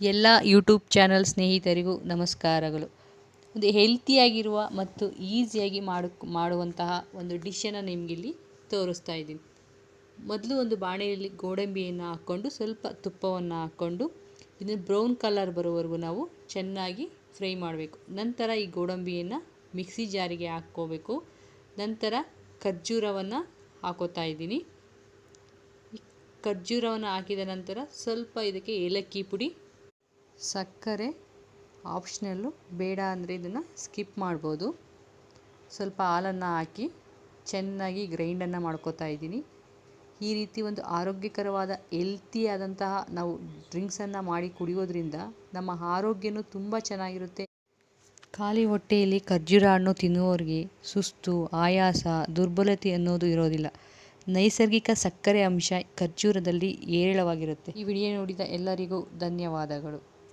ಎಲ್ಲ YouTube channel ಸ್ನೇಹಿತರಿಗೂ ನಮಸ್ಕಾರಗಳು. ಒಂದು ಹೆಲ್ತಿಯಾಗಿರುವ ಮತ್ತು ಈಸಿಯಾಗಿ ಮಾಡು, ಮಾಡುವಂತಹ ಒಂದು ಡಿಶನ್ನು ನಿಮಗಿಲ್ಲಿ ತೋರಿಸ್ತಾ ಇದ್ದೀನಿ. ಮೊದಲು ಒಂದು ಬಾಣೆಯಲ್ಲಿ ಗೋಡಂಬಿಯನ್ನು ಹಾಕ್ಕೊಂಡು, ಸ್ವಲ್ಪ ತುಪ್ಪವನ್ನು ಹಾಕ್ಕೊಂಡು, ಇದನ್ನು ಬ್ರೌನ್ ಕಲರ್ ಬರೋವರೆಗೂ ನಾವು ಚೆನ್ನಾಗಿ ಫ್ರೈ ಮಾಡಬೇಕು. ನಂತರ ಈ ಗೋಡಂಬಿಯನ್ನು ಮಿಕ್ಸಿ ಜಾರಿಗೆ ಹಾಕ್ಕೋಬೇಕು. ನಂತರ ಖರ್ಜೂರವನ್ನು ಹಾಕೋತಾ ಇದ್ದೀನಿ. ಖರ್ಜೂರವನ್ನು ಹಾಕಿದ ನಂತರ ಸ್ವಲ್ಪ ಇದಕ್ಕೆ ಏಲಕ್ಕಿ ಪುಡಿ ಸಕ್ಕರೆ ಆಪ್ಷನಲ್ಲು ಬೇಡ ಅಂದರೆ ಇದನ್ನು ಸ್ಕಿಪ್ ಮಾಡ್ಬೋದು. ಸ್ವಲ್ಪ ಹಾಲನ್ನು ಹಾಕಿ ಚೆನ್ನಾಗಿ ಗ್ರೈಂಡನ್ನು ಮಾಡ್ಕೋತಾ ಇದ್ದೀನಿ. ಈ ರೀತಿ ಒಂದು ಆರೋಗ್ಯಕರವಾದ ಹೆಲ್ತಿಯಾದಂತಹ ನಾವು ಡ್ರಿಂಕ್ಸನ್ನು ಮಾಡಿ ಕುಡಿಯೋದ್ರಿಂದ ನಮ್ಮ ಆರೋಗ್ಯನೂ ತುಂಬ ಚೆನ್ನಾಗಿರುತ್ತೆ. ಖಾಲಿ ಹೊಟ್ಟೆಯಲ್ಲಿ ಖರ್ಜೂರ ಹಣ್ಣು ತಿನ್ನುವವರಿಗೆ ಸುಸ್ತು, ಆಯಾಸ, ದುರ್ಬಲತೆ ಅನ್ನೋದು ಇರೋದಿಲ್ಲ. ನೈಸರ್ಗಿಕ ಸಕ್ಕರೆ ಅಂಶ ಖರ್ಜೂರದಲ್ಲಿ ಹೇರಳವಾಗಿರುತ್ತೆ. ಈ ವಿಡಿಯೋ ನೋಡಿದ ಎಲ್ಲರಿಗೂ ಧನ್ಯವಾದಗಳು.